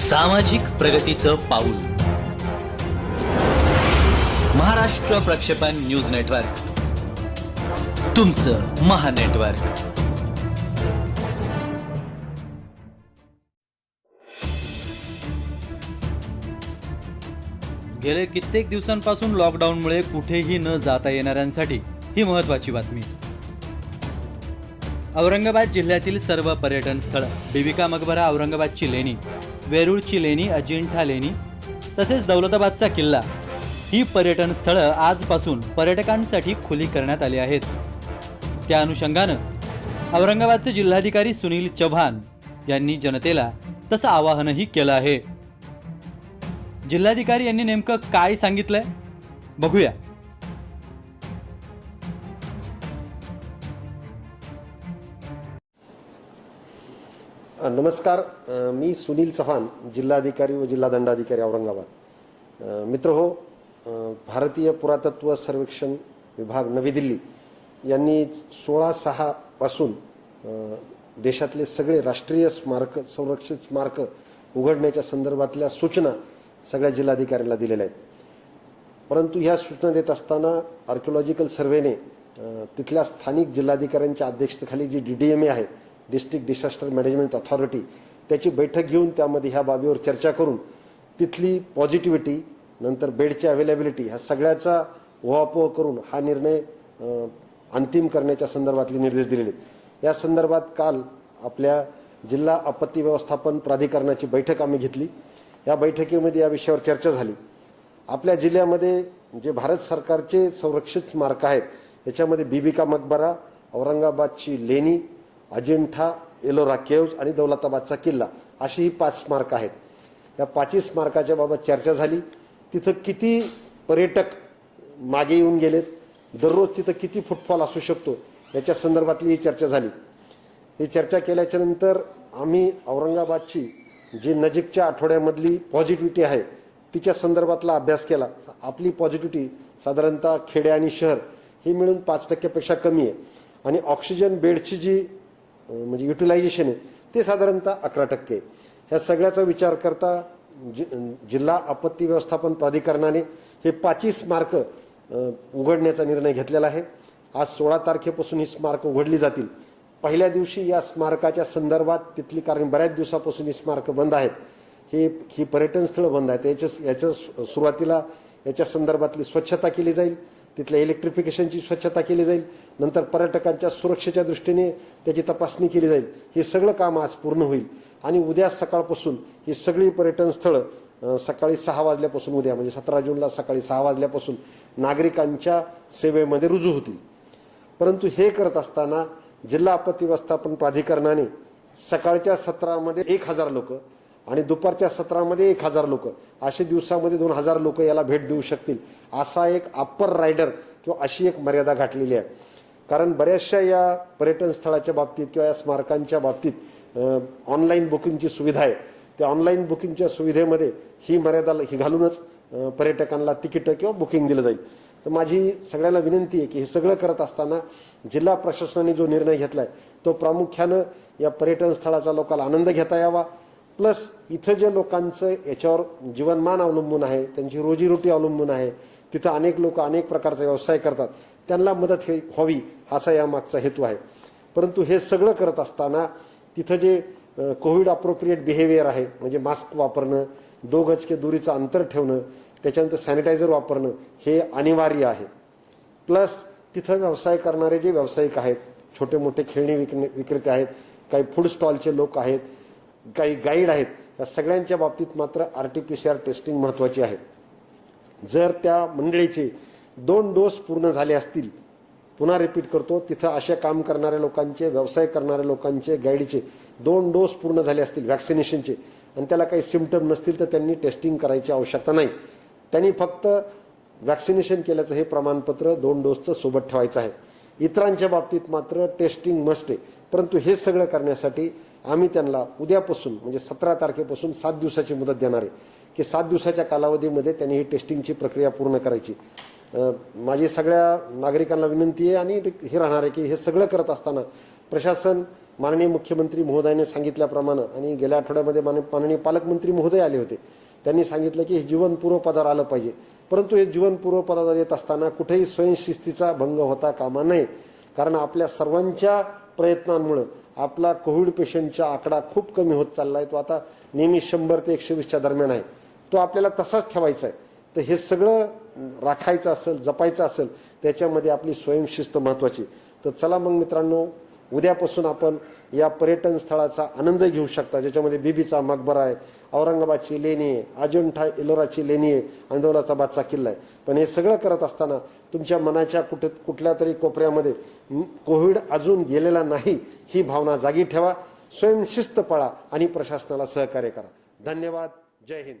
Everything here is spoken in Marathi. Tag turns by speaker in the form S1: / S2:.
S1: सामाजिक प्रगतीचं पाऊल. महाराष्ट्र प्रक्षेपण न्यूज नेटवर्क. तुमचं महानेटवर्क
S2: गेले कित्येक दिवसांपासून लॉकडाऊनमुळे कुठेही न जाता येणाऱ्यांसाठी ही महत्वाची बातमी. औरंगाबाद जिल्ह्यातील सर्व पर्यटन स्थळं बिबिका मकबरा औरंगाबादची लेणी वेरूळची लेणी अजिंठा लेणी तसेच दौलताबादचा किल्ला ही पर्यटन स्थळं आजपासून पर्यटकांसाठी खुली करण्यात आली आहेत. त्या अनुषंगानं औरंगाबादचे जिल्हाधिकारी सुनील चव्हाण यांनी जनतेला तसं आवाहनही केलं आहे. जिल्हाधिकारी यांनी नेमकं काय सांगितलंय? बघूया.
S3: नमस्कार. मी सुनील चव्हाण जिल्हाधिकारी व जिल्हा दंडाधिकारी औरंगाबाद मित्र हो भारतीय पुरातत्व सर्वेक्षण विभाग नवी दिल्ली यांनी सोळा सहा पासून देशातले सगळे राष्ट्रीय स्मारक संरक्षित स्मारक उघडण्याच्या संदर्भातल्या सूचना सगळ्या जिल्हाधिकाऱ्यांना दिलेल्या आहेत. परंतु ह्या सूचना देत असताना आर्किओलॉजिकल सर्व्हेने तिथल्या स्थानिक जिल्हाधिकाऱ्यांच्या अध्यक्षतेखाली जी डी डी एम ए आहे डिस्ट्रिक्ट डिसास्टर मॅनेजमेंट अथॉरिटी त्याची बैठक घेऊन त्यामध्ये ह्या बाबीवर चर्चा करून तिथली पॉझिटिव्हिटी नंतर बेडची अवेलेबिलिटी ह्या सगळ्याचा उहापोह करून हा निर्णय अंतिम करण्याच्या संदर्भातले निर्देश दिलेले आहेत. या संदर्भात काल आपल्या जिल्हा आपत्ती व्यवस्थापन प्राधिकरणाची बैठक आम्ही घेतली. या बैठकीमध्ये या विषयावर चर्चा झाली. आपल्या जिल्ह्यामध्ये जे भारत सरकारचे संरक्षित स्मारक आहेत याच्यामध्ये बीबिका मकबरा औरंगाबादची लेणी अजिंठा एलोरा केव्ज आणि दौलताबादचा किल्ला. अशी ही पाच स्मारकं आहेत. या पाचही स्मारकाच्या बाबत चर्चा झाली. तिथं किती पर्यटक मागे येऊन गेलेत? दररोज तिथं किती फुटफॉल असू शकतो? याच्या संदर्भातली ही चर्चा झाली. ही चर्चा केल्याच्यानंतर आम्ही औरंगाबादची जी नजीकच्या आठवड्यामधली पॉझिटिव्हिटी आहे तिच्या संदर्भातला अभ्यास केला. आपली पॉझिटिव्हिटी साधारणतः खेडे आणि शहर ही मिळून पाच टक्क्यापेक्षा कमी आहे. आणि ऑक्सिजन बेडची जी म्हणजे युटिलायझेशन आहे ते साधारणतः अकरा टक्के. ह्या सगळ्याचा विचार करता जि जिल्हा आपत्ती व्यवस्थापन प्राधिकरणाने हे पाचही स्मारकं उघडण्याचा निर्णय घेतलेला आहे. आज सोळा तारखेपासून ही स्मारकं उघडली जातील. पहिल्या दिवशी या स्मारकाच्या संदर्भात तिथली कारण बऱ्याच दिवसापासून ही स्मारकं बंद आहेत. हे ही पर्यटन स्थळं बंद आहेत. याच्या याच्या सु- सुरुवातीला याच्या संदर्भातली स्वच्छता केली जाईल. तिथल्या इलेक्ट्रिफिकेशनची स्वच्छता केली जाईल नंतर पर्यटकांच्या सुरक्षेच्या दृष्टीने त्याची तपासणी केली जाईल. हे सगळं काम आज पूर्ण होईल. आणि उद्या सकाळपासून ही सगळी पर्यटन स्थळं सकाळी सहा वाजल्यापासून उद्या म्हणजे सतरा जूनला सकाळी सहा वाजल्यापासून नागरिकांच्या सेवेमध्ये रुजू होतील. परंतु हे करत असताना जिल्हा आपत्ती व्यवस्थापन प्राधिकरणाने सकाळच्या सत्रामध्ये एक हजार लोक आणि दुपारच्या सत्रामध्ये एक हजार लोक. असे दिवसामध्ये दोन हजार लोक याला भेट देऊ शकतील. असा एक अप्पर रायडर किंवा अशी एक मर्यादा घातलेली आहे. कारण बऱ्याचशा या पर्यटन स्थळाच्या बाबतीत किंवा या स्मारकांच्या बाबतीत ऑनलाईन बुकिंगची सुविधा आहे. त्या ऑनलाईन बुकिंगच्या सुविधेमध्ये ही मर्यादा ही घालूनच पर्यटकांना तिकीटं किंवा बुकिंग दिलं जाईल. तर माझी सगळ्यांना विनंती आहे की हे सगळं करत असताना जिल्हा प्रशासनाने जो निर्णय घेतला आहे तो प्रामुख्यानं या पर्यटन स्थळाचा लोकांना आनंद घेता यावा. प्लस इथं जे लोकांचं याच्यावर जीवनमान अवलंबून आहे त्यांची रोजीरोटी अवलंबून आहे तिथं अनेक लोक अनेक प्रकारचा व्यवसाय करतात. त्यांना मदत हे व्हावी असा यामागचा हेतू आहे. परंतु हे सगळं करत असताना तिथं जे कोविड अप्रोप्रिएट बिहेवियर आहे म्हणजे मास्क वापरणं दो गज के दुरीचं अंतर ठेवणं त्याच्यानंतर सॅनिटायझर वापरणं हे अनिवार्य आहे. प्लस तिथं व्यवसाय करणारे जे व्यावसायिक आहेत छोटे मोठे खेळणी विकणे विक्रेते आहेत काही फूड स्टॉलचे लोक आहेत काही गाईड आहेत या सगळ्यांच्या बाबतीत मात्र R T P C R testing महत्त्वाची आहे. जर त्या मंडळीचे दोन डोस पूर्ण झाले असतील पुन्हा रिपीट करतो तिथं अशा काम करणाऱ्या लोकांचे व्यवसाय करणाऱ्या लोकांचे गाईडचे दोन डोस पूर्ण झाले असतील व्हॅक्सिनेशनचे आणि त्याला काही सिमटम नसतील तर त्यांनी टेस्टिंग करायची आवश्यकता नाही. त्यांनी फक्त व्हॅक्सिनेशन केल्याचं हे प्रमाणपत्र दोन डोसचं सोबत ठेवायचं आहे. इतरांच्या बाबतीत मात्र टेस्टिंग मस्ट आहे. परंतु हे सगळं करण्यासाठी आम्ही त्यांना उद्यापासून म्हणजे सतरा तारखेपासून सात दिवसाची मुदत देणार आहे. की सात दिवसाच्या कालावधीमध्ये त्यांनी ही टेस्टिंगची प्रक्रिया पूर्ण करायची. माझी सगळ्या नागरिकांना विनंती आहे आणि हे राहणार आहे की हे सगळं करत असताना प्रशासन माननीय मुख्यमंत्री महोदयाने सांगितल्याप्रमाणे आणि गेल्या आठवड्यामध्ये माननीय माननीय पालकमंत्री महोदय आले होते. त्यांनी सांगितलं की हे जीवन पूर्वपदावर आलं पाहिजे. परंतु हे जीवन पूर्वपदावर येत असताना कुठेही स्वयंशिस्तीचा भंग होता कामा नये. कारण आपल्या सर्वांच्या प्रयत्नांमुळे आपला कोविड पेशंटचा आकडा खूप कमी होत चालला आहे तो आता नेहमी शंभर ते एकशे वीसच्या दरम्यान आहे. तो आपल्याला तसाच ठेवायचा आहे. तर हे सगळं राखायचं असेल जपायचं असेल त्याच्यामध्ये आपली स्वयंशिस्त महत्वाची तर चला मग मित्रांनो उद्यापासून आपण या पर्यटन स्थळाचा आनंद घेऊ शकता. ज्याच्यामध्ये बीबीचा मकबरा आहे औरंगाबादची लेणी आहे अजिंठा एलोराची लेणी आहे आणि दौलताबादचा किल्ला आहे. पण हे सगळं करत असताना तुमच्या मनाच्या कुठे कुठल्या तरी कोपऱ्यामध्ये कोविड अजून गेलेला नाही ही भावना जागी ठेवा. स्वयंशिस्त पळा आणि प्रशासनाला सहकार्य करा. धन्यवाद. जय हिंद.